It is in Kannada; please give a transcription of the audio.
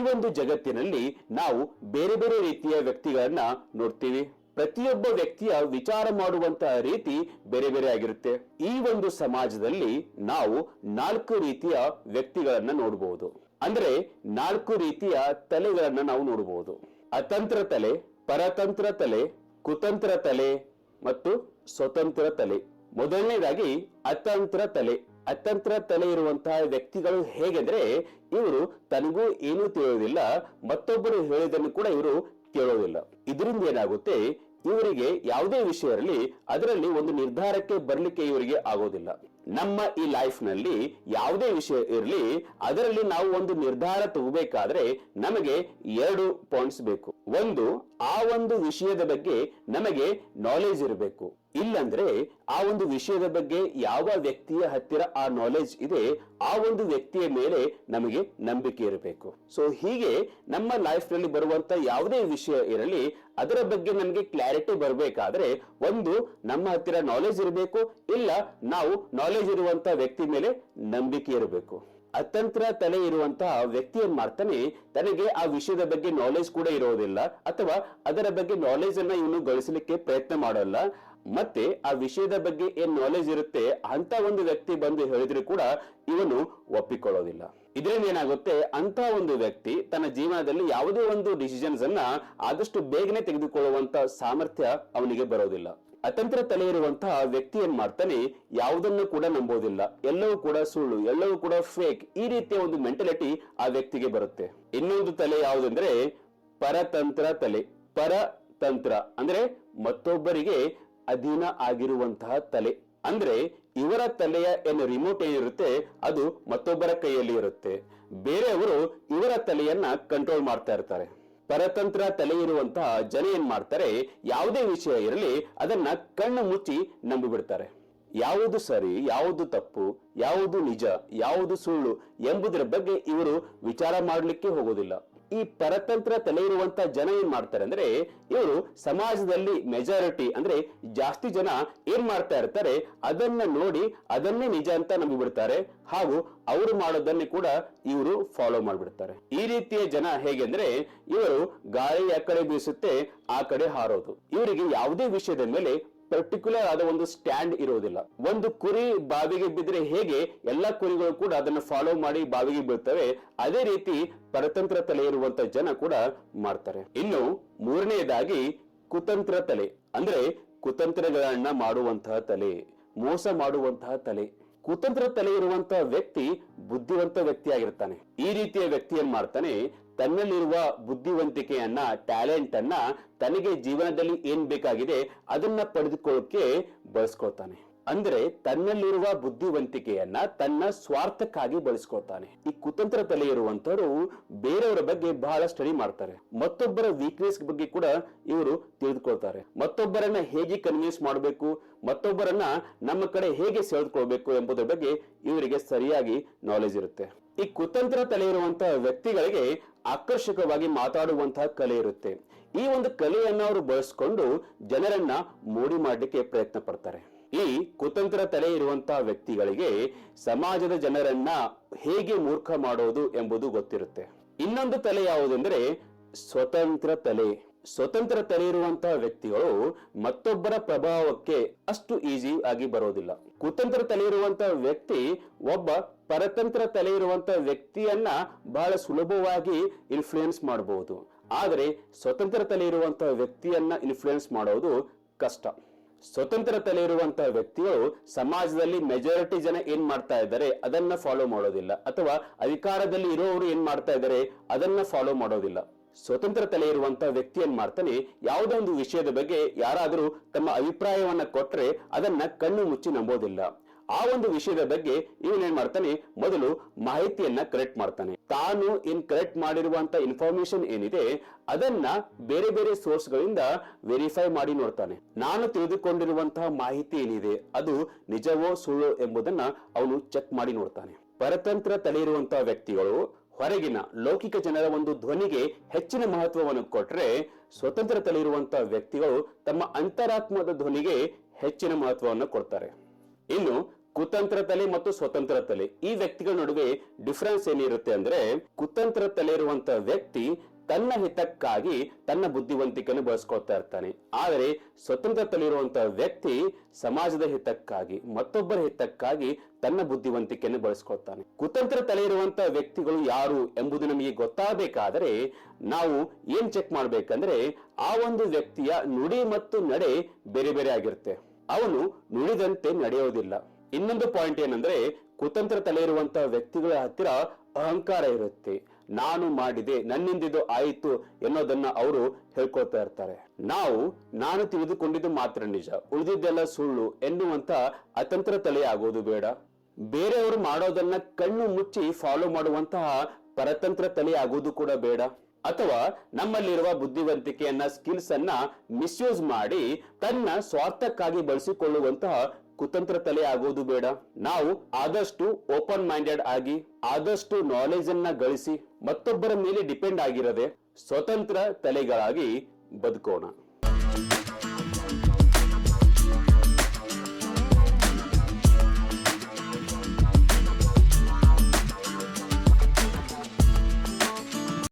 ಒಂದು ಜಗತ್ತಿನಲ್ಲಿ ನಾವು ಬೇರೆ ಬೇರೆ ರೀತಿಯ ವ್ಯಕ್ತಿಗಳನ್ನ ನೋಡ್ತೀವಿ. ಪ್ರತಿಯೊಬ್ಬ ವ್ಯಕ್ತಿಯ ವಿಚಾರ ಮಾಡುವಂತಹ ರೀತಿ ಬೇರೆ ಬೇರೆ ಆಗಿರುತ್ತೆ. ಈ ಒಂದು ಸಮಾಜದಲ್ಲಿ ನಾವು ನಾಲ್ಕು ರೀತಿಯ ವ್ಯಕ್ತಿಗಳನ್ನ ನೋಡಬಹುದು ಅಂದ್ರೆ ನಾಲ್ಕು ರೀತಿಯ ತಲೆಗಳನ್ನ ನಾವು ನೋಡಬಹುದು ಅತಂತ್ರ ತಲೆ, ಪರತಂತ್ರ ತಲೆ, ಕುತಂತ್ರ ತಲೆ ಮತ್ತು ಸ್ವತಂತ್ರ ತಲೆ. ಮೊದಲನೇದಾಗಿ ಅತಂತ್ರ ತಲೆ. ಅತಂತ್ರ ತಲೆ ಇರುವಂತಹ ವ್ಯಕ್ತಿಗಳು ಹೇಗೆಂದ್ರೆ ಇವರು ತನಗೂ ಏನೂ ತಿಳಿಯೋದಿಲ್ಲ, ಮತ್ತೊಬ್ಬರು ಹೇಳಿದನ್ನು ಕೂಡ ಇವರು ಕೇಳೋದಿಲ್ಲ. ಇದರಿಂದ ಏನಾಗುತ್ತೆ, ಇವರಿಗೆ ಯಾವುದೇ ವಿಷಯ ಇರಲಿ ಅದರಲ್ಲಿ ಒಂದು ನಿರ್ಧಾರಕ್ಕೆ ಬರಲಿಕ್ಕೆ ಇವರಿಗೆ ಆಗೋದಿಲ್ಲ. ನಮ್ಮ ಈ ಲೈಫ್ನಲ್ಲಿ ಯಾವುದೇ ವಿಷಯ ಇರಲಿ, ಅದರಲ್ಲಿ ನಾವು ಒಂದು ನಿರ್ಧಾರ ತಗೋಬೇಕಾದ್ರೆ ನಮಗೆ ಎರಡು ಪಾಯಿಂಟ್ಸ್ ಬೇಕು. ಒಂದು, ಆ ಒಂದು ವಿಷಯದ ಬಗ್ಗೆ ನಮಗೆ ನಾಲೆಜ್ ಇರಬೇಕು. ಇಲ್ಲಂದ್ರೆ ಆ ಒಂದು ವಿಷಯದ ಬಗ್ಗೆ ಯಾವ ವ್ಯಕ್ತಿಯ ಹತ್ತಿರ ಆ ನಾಲೆಜ್ ಇದೆ, ಆ ಒಂದು ವ್ಯಕ್ತಿಯ ಮೇಲೆ ನಮಗೆ ನಂಬಿಕೆ ಇರಬೇಕು. ಸೊ ಹೀಗೆ ನಮ್ಮ ಲೈಫ್ನಲ್ಲಿ ಬರುವಂತ ಯಾವುದೇ ವಿಷಯ ಇರಲಿ, ಅದರ ಬಗ್ಗೆ ನಮಗೆ ಕ್ಲಾರಿಟಿ ಬರಬೇಕಾದ್ರೆ ಒಂದು, ನಮ್ಮ ಹತ್ತಿರ ನಾಲೆಜ್ ಇರಬೇಕು, ಇಲ್ಲ ನಾವು ನಾಲೆಜ್ ಇರುವಂತ ವ್ಯಕ್ತಿ ಮೇಲೆ ನಂಬಿಕೆ ಇರಬೇಕು. ಅತಂತ್ರ ತಲೆ ಇರುವಂತಹ ವ್ಯಕ್ತಿ ಏನ್ ಮಾಡ್ತಾನೆ ತನಗೆ ಆ ವಿಷಯದ ಬಗ್ಗೆ ನಾಲೆಜ್ ಕೂಡ ಇರೋದಿಲ್ಲ, ಅಥವಾ ಅದರ ಬಗ್ಗೆ ನಾಲೆಜ್ ಅನ್ನ ಇವನು ಗಳಿಸಲಿಕ್ಕೆ ಪ್ರಯತ್ನ ಮಾಡಲ್ಲ. ಮತ್ತೆ ಆ ವಿಷಯದ ಬಗ್ಗೆ ಏನ್ ನಾಲೆಜ್ ಇರುತ್ತೆ, ಅಂತ ಒಂದು ವ್ಯಕ್ತಿ ಬಂದು ಹೇಳಿದ್ರು ಕೂಡ ಇವನು ಒಪ್ಪಿಕೊಳ್ಳೋದಿಲ್ಲ. ಇದರಿಂದ ಏನಾಗುತ್ತೆ, ಅಂತ ಒಂದು ವ್ಯಕ್ತಿ ತನ್ನ ಜೀವನದಲ್ಲಿ ಯಾವುದೇ ಒಂದು ಡಿಸಿಷನ್ಸ್ ಅನ್ನ ಆದಷ್ಟು ಬೇಗನೆ ತೆಗೆದುಕೊಳ್ಳುವಂತ ಸಾಮರ್ಥ್ಯ ಅವನಿಗೆ ಬರೋದಿಲ್ಲ. ಅತಂತ್ರ ತಲೆ ಇರುವಂತಹ ವ್ಯಕ್ತಿ ಏನ್ ಮಾಡ್ತಾನೆ, ಯಾವುದನ್ನು ಕೂಡ ನಂಬೋದಿಲ್ಲ. ಎಲ್ಲವೂ ಕೂಡ ಸುಳ್ಳು, ಎಲ್ಲವೂ ಕೂಡ ಫೇಕ್ ಈ ರೀತಿಯ ಒಂದು ಮೆಂಟಾಲಿಟಿ ಆ ವ್ಯಕ್ತಿಗೆ ಬರುತ್ತೆ. ಇನ್ನೊಂದು ತಲೆ ಯಾವುದಂದ್ರೆ, ಪರತಂತ್ರ ತಲೆ. ಪರತಂತ್ರ ಅಂದ್ರೆ ಮತ್ತೊಬ್ಬರಿಗೆ ಅಧೀನ ಆಗಿರುವಂತಹ ತಲೆ. ಅಂದ್ರೆ ಇವರ ತಲೆಯ ಏನು ರಿಮೋಟ್ ಏನಿರುತ್ತೆ, ಅದು ಮತ್ತೊಬ್ಬರ ಕೈಯಲ್ಲಿ ಇರುತ್ತೆ. ಬೇರೆಯವರು ಇವರ ತಲೆಯನ್ನ ಕಂಟ್ರೋಲ್ ಮಾಡ್ತಾ ಇರ್ತಾರೆ. ಪರತಂತ್ರ ತಲೆ ಇರುವಂತಹ ಜನ ಏನ್ ಮಾಡ್ತಾರೆ, ಯಾವುದೇ ವಿಷಯ ಇರಲಿ, ಅದನ್ನ ಕಣ್ಣು ಮುಚ್ಚಿ ನಂಬಿಬಿಡ್ತಾರೆ. ಯಾವುದು ಸರಿ, ಯಾವುದು ತಪ್ಪು, ಯಾವುದು ನಿಜ, ಯಾವುದು ಸುಳ್ಳು ಎಂಬುದರ ಬಗ್ಗೆ ಇವರು ವಿಚಾರ ಮಾಡಲಿಕ್ಕೆ ಹೋಗೋದಿಲ್ಲ. ಈ ಪರತಂತ್ರ ತಲೆ ಇರುವಂತ ಜನ ಏನ್ ಮಾಡ್ತಾರೆ ಅಂದ್ರೆ ಇವರು ಸಮಾಜದಲ್ಲಿ ಮೆಜಾರಿಟಿ ಅಂದ್ರೆ ಜಾಸ್ತಿ ಜನ ಏನ್ ಮಾಡ್ತಾ ಇರ್ತಾರೆ ಅದನ್ನ ನೋಡಿ ಅದನ್ನೇ ನಿಜ ಅಂತ ನಂಬಿಬಿಡ್ತಾರೆ ಹಾಗೂ ಅವರು ಮಾಡೋದನ್ನೇ ಕೂಡ ಇವರು ಫಾಲೋ ಮಾಡ್ಬಿಡ್ತಾರೆ. ಈ ರೀತಿಯ ಜನ ಹೇಗೆಂದ್ರೆ ಇವರು ಗಾಳಿ ಆ ಕಡೆ ಬೀಸುತ್ತೆ, ಆ ಕಡೆ ಹಾರೋದು. ಇವರಿಗೆ ಯಾವುದೇ ವಿಷಯದ ಮೇಲೆ ಪರ್ಟಿಕ್ಯುಲರ್ ಆದ ಒಂದು ಸ್ಟ್ಯಾಂಡ್ ಇರೋದಿಲ್ಲ. ಒಂದು ಕುರಿ ಬಾವಿಗೆ ಬಿದ್ದರೆ ಹೇಗೆ ಎಲ್ಲಾ ಕುರಿಗಳು ಕೂಡ ಅದನ್ನು ಫಾಲೋ ಮಾಡಿ ಬಾವಿಗೆ ಬೀಳ್ತವೆ. ಅದೇ ರೀತಿ ಪರತಂತ್ರ ತಲೆ ಇರುವಂತ ಜನ ಕೂಡ ಮಾಡ್ತಾರೆ. ಇನ್ನು ಮೂರನೆಯದಾಗಿ ಕುತಂತ್ರ ತಲೆ. ಅಂದ್ರೆ ಕುತಂತ್ರಗಳನ್ನ ಮಾಡುವಂತಹ ತಲೆ, ಮೋಸ ಮಾಡುವಂತಹ ತಲೆ. ಕುತಂತ್ರ ತಲೆ ಇರುವಂತಹ ವ್ಯಕ್ತಿ ಬುದ್ಧಿವಂತ ವ್ಯಕ್ತಿಯಾಗಿರ್ತಾನೆ. ಈ ರೀತಿಯ ವ್ಯಕ್ತಿ ಏನ್ ಮಾಡ್ತಾನೆ? ತನ್ನಲ್ಲಿರುವ ಬುದ್ಧಿವಂತಿಕೆಯನ್ನ ಟ್ಯಾಲೆಂಟ್ ಅನ್ನ ತನಗೆ ಜೀವನದಲ್ಲಿ ಏನ್ ಬೇಕಾಗಿದೆ ಅದನ್ನ ಪಡೆದುಕೊಳ್ಳಕ್ಕೆ ಬಳಸ್ಕೊತಾನೆ ಅಂದ್ರೆ ತನ್ನಲ್ಲಿರುವ ಬುದ್ಧಿವಂತಿಕೆಯನ್ನ ತನ್ನ ಸ್ವಾರ್ಥಕ್ಕಾಗಿ ಬಳಸ್ಕೊತಾನೆ ಈ ಕುತಂತ್ರ ತಲೆ ಇರುವಂತವರು ಬೇರೆಯವರ ಬಗ್ಗೆ ಬಹಳ ಸ್ಟಡಿ ಮಾಡ್ತಾರೆ. ಮತ್ತೊಬ್ಬರ ವೀಕ್ನೆಸ್ ಬಗ್ಗೆ ಕೂಡ ಇವರು ತಿಳಿದುಕೊಳ್ತಾರೆ. ಮತ್ತೊಬ್ಬರನ್ನ ಹೇಗೆ ಕನ್ವಿನ್ಸ್ ಮಾಡಬೇಕು, ಮತ್ತೊಬ್ಬರನ್ನ ನಮ್ಮ ಕಡೆ ಹೇಗೆ ಸೆಳೆದುಕೊಳ್ಬೇಕು ಎಂಬುದರ ಬಗ್ಗೆ ಇವರಿಗೆ ಸರಿಯಾಗಿ ನಾಲೆಜ್ ಇರುತ್ತೆ. ಈ ಕುತಂತ್ರ ತಲೆ ಇರುವಂತಹ ವ್ಯಕ್ತಿಗಳಿಗೆ ಆಕರ್ಷಕವಾಗಿ ಮಾತಾಡುವಂತಹ ಕಲೆ ಇರುತ್ತೆ. ಈ ಒಂದು ಕಲೆಯನ್ನ ಅವರು ಬಳಸ್ಕೊಂಡು ಜನರನ್ನ ಮೋಡಿ ಮಾಡಲಿಕ್ಕೆ ಪ್ರಯತ್ನ ಪಡ್ತಾರೆ. ಈ ಕುತಂತ್ರ ತಲೆ ಇರುವಂತಹ ವ್ಯಕ್ತಿಗಳಿಗೆ ಸಮಾಜದ ಜನರನ್ನ ಹೇಗೆ ಮೂರ್ಖ ಮಾಡೋದು ಎಂಬುದು ಗೊತ್ತಿರುತ್ತೆ. ಇನ್ನೊಂದು ತಲೆ ಯಾವುದೆಂದರೆ ಸ್ವತಂತ್ರ ತಲೆ. ಸ್ವತಂತ್ರ ತಲೆ ಇರುವಂತಹ ವ್ಯಕ್ತಿಗಳು ಮತ್ತೊಬ್ಬರ ಪ್ರಭಾವಕ್ಕೆ ಅಷ್ಟು ಈಸಿ ಆಗಿ ಬರೋದಿಲ್ಲ. ಕುತಂತ್ರ ತಲೆ ಇರುವಂತಹ ವ್ಯಕ್ತಿ ಒಬ್ಬ ಪರತಂತ್ರ ತಲೆ ಇರುವಂತಹ ವ್ಯಕ್ತಿಯನ್ನ ಬಹಳ ಸುಲಭವಾಗಿ ಇನ್ಫ್ಲೂಯೆನ್ಸ್ ಮಾಡಬಹುದು ಆದರೆ ಸ್ವತಂತ್ರ ತಲೆ ಇರುವಂತಹ ವ್ಯಕ್ತಿಯನ್ನ ಇನ್ಫ್ಲೂಯೆನ್ಸ್ ಮಾಡೋದು ಕಷ್ಟ. ಸ್ವತಂತ್ರ ತಲೆ ಇರುವಂತಹ ವ್ಯಕ್ತಿಗಳು ಸಮಾಜದಲ್ಲಿ ಮೆಜಾರಿಟಿ ಜನ ಏನ್ ಮಾಡ್ತಾ ಇದ್ದಾರೆ ಅದನ್ನ ಫಾಲೋ ಮಾಡೋದಿಲ್ಲ. ಅಥವಾ ಅಧಿಕಾರದಲ್ಲಿ ಇರೋರು ಏನ್ ಮಾಡ್ತಾ ಇದ್ದಾರೆ ಅದನ್ನ ಫಾಲೋ ಮಾಡೋದಿಲ್ಲ. ಸ್ವತಂತ್ರ ತಲೆ ಇರುವಂತಹ ವ್ಯಕ್ತಿ ಮಾಡ್ತಾನೆ, ಯಾವುದೋ ಒಂದು ವಿಷಯದ ಬಗ್ಗೆ ಯಾರಾದರೂ ತಮ್ಮ ಅಭಿಪ್ರಾಯವನ್ನ ಕೊಟ್ರೆ ಅದನ್ನ ಕಣ್ಣು ಮುಚ್ಚಿ ನಂಬೋದಿಲ್ಲ. ಆ ಒಂದು ವಿಷಯದ ಬಗ್ಗೆ ಇವನ್ ಏನ್ ಮಾಡ್ತಾನೆ, ಮೊದಲು ಮಾಹಿತಿಯನ್ನ ಕರೆಕ್ಟ್ ಮಾಡ್ತಾನೆ. ತಾನು ಇನ್ ಕರೆಕ್ಟ್ ಮಾಡಿರುವಂತ ಇನ್ಫಾರ್ಮೇಶನ್ ಏನಿದೆ, ಅದನ್ನ ಬೇರೆ ಬೇರೆ ಸೋರ್ಸ್ ಗಳಿಂದ ವೆರಿಫೈ ಮಾಡಿ ನೋಡ್ತಾನೆ. ನಾನು ತಿಳಿದುಕೊಂಡಿರುವಂತಹ ಮಾಹಿತಿ ಏನಿದೆ, ಅದು ನಿಜವೋ ಸುಳ್ಳು ಎಂಬುದನ್ನ ಅವನು ಚೆಕ್ ಮಾಡಿ ನೋಡ್ತಾನೆ. ಪರತಂತ್ರ ತಲೆ ಇರುವಂತಹ ವ್ಯಕ್ತಿಗಳು ಹೊರಗಿನ ಲೌಕಿಕ ಜನರ ಒಂದು ಧ್ವನಿಗೆ ಹೆಚ್ಚಿನ ಮಹತ್ವವನ್ನು ಕೊಟ್ರೆ ಸ್ವತಂತ್ರ ತಲೆ ಇರುವಂತಹ ವ್ಯಕ್ತಿಗಳು ತಮ್ಮ ಅಂತರಾತ್ಮದ ಧ್ವನಿಗೆ ಹೆಚ್ಚಿನ ಮಹತ್ವವನ್ನು ಕೊಡ್ತಾರೆ. ಇನ್ನು ಕುತಂತ್ರ ತಲೆ ಮತ್ತು ಸ್ವತಂತ್ರ ತಲೆ ಈ ವ್ಯಕ್ತಿಗಳ ನಡುವೆ ಡಿಫರೆನ್ಸ್ ಏನಿರುತ್ತೆ ಅಂದ್ರೆ ಕುತಂತ್ರ ತಲೆ ಇರುವಂತ ವ್ಯಕ್ತಿ ತನ್ನ ಹಿತಕ್ಕಾಗಿ ತನ್ನ ಬುದ್ಧಿವಂತಿಕೆಯನ್ನು ಬಳಸ್ಕೊಳ್ತಾ ಇರ್ತಾನೆ. ಆದರೆ ಸ್ವತಂತ್ರ ತಲೆ ಇರುವಂತ ವ್ಯಕ್ತಿ ಸಮಾಜದ ಹಿತಕ್ಕಾಗಿ, ಮತ್ತೊಬ್ಬರ ಹಿತಕ್ಕಾಗಿ ತನ್ನ ಬುದ್ಧಿವಂತಿಕೆಯನ್ನು ಬಳಸ್ಕೊಳ್ತಾನೆ. ಕುತಂತ್ರ ತಲೆ ಇರುವಂತಹ ವ್ಯಕ್ತಿಗಳು ಯಾರು ಎಂಬುದು ನಮಗೆ ಗೊತ್ತಾಗಬೇಕಾದರೆ, ನಾವು ಏನ್ ಚೆಕ್ ಮಾಡ್ಬೇಕಂದ್ರೆ, ಆ ಒಂದು ವ್ಯಕ್ತಿಯ ನುಡಿ ಮತ್ತು ನಡೆ ಬೇರೆ ಬೇರೆ ಆಗಿರುತ್ತೆ. ಅವನು ನುಡಿದಂತೆ ನಡೆಯೋದಿಲ್ಲ. ಇನ್ನೊಂದು ಪಾಯಿಂಟ್ ಏನಂದ್ರೆ, ಕುತಂತ್ರ ತಲೆ ಇರುವಂತಹ ವ್ಯಕ್ತಿಗಳ ಹತ್ತಿರ ಅಹಂಕಾರ ಇರುತ್ತೆ. ನಾನು ಮಾಡಿದೆ, ನನ್ನಿಂದಿದು ಆಯಿತು ಎನ್ನೋದನ್ನ ಅವರು ಹೇಳ್ಕೊಳ್ತಾ ಇರ್ತಾರೆ. ನಾವು, ನಾನು ತಿಳಿದುಕೊಂಡಿದ್ದು ಮಾತ್ರ ನಿಜ. ಉಳಿದಿದ್ದೆಲ್ಲ ಸುಳ್ಳು ಎನ್ನುವಂತ ಅತಂತ್ರ ತಲೆ ಆಗೋದು ಬೇಡ. ಬೇರೆಯವರು ಮಾಡೋದನ್ನ ಕಣ್ಣು ಮುಚ್ಚಿ ಫಾಲೋ ಮಾಡುವಂತಹ ಪರತಂತ್ರ ತಲೆ ಆಗೋದು ಕೂಡ ಬೇಡ. ಅಥವಾ ನಮ್ಮಲ್ಲಿರುವ ಬುದ್ಧಿವಂತಿಕೆಯನ್ನ ಸ್ಕಿಲ್ಸ್ ಅನ್ನ ಮಿಸ್ಯೂಸ್ ಮಾಡಿ ತನ್ನ ಸ್ವಾರ್ಥಕ್ಕಾಗಿ ಬಳಸಿಕೊಳ್ಳುವಂತಹ ಕುತಂತ್ರ ತಲೆ ಆಗೋದು ಬೇಡ. ನಾವು ಆದಷ್ಟು ಓಪನ್ ಮೈಂಡೆಡ್ ಆಗಿ, ಆದಷ್ಟು ನಾಲೆಜ್ ಅನ್ನ ಗಳಿಸಿ, ಮತ್ತೊಬ್ಬರ ಮೇಲೆ ಡಿಪೆಂಡ್ ಆಗಿರದೆ ಸ್ವತಂತ್ರ ತಲೆಗಳಾಗಿ ಬದುಕೋಣ.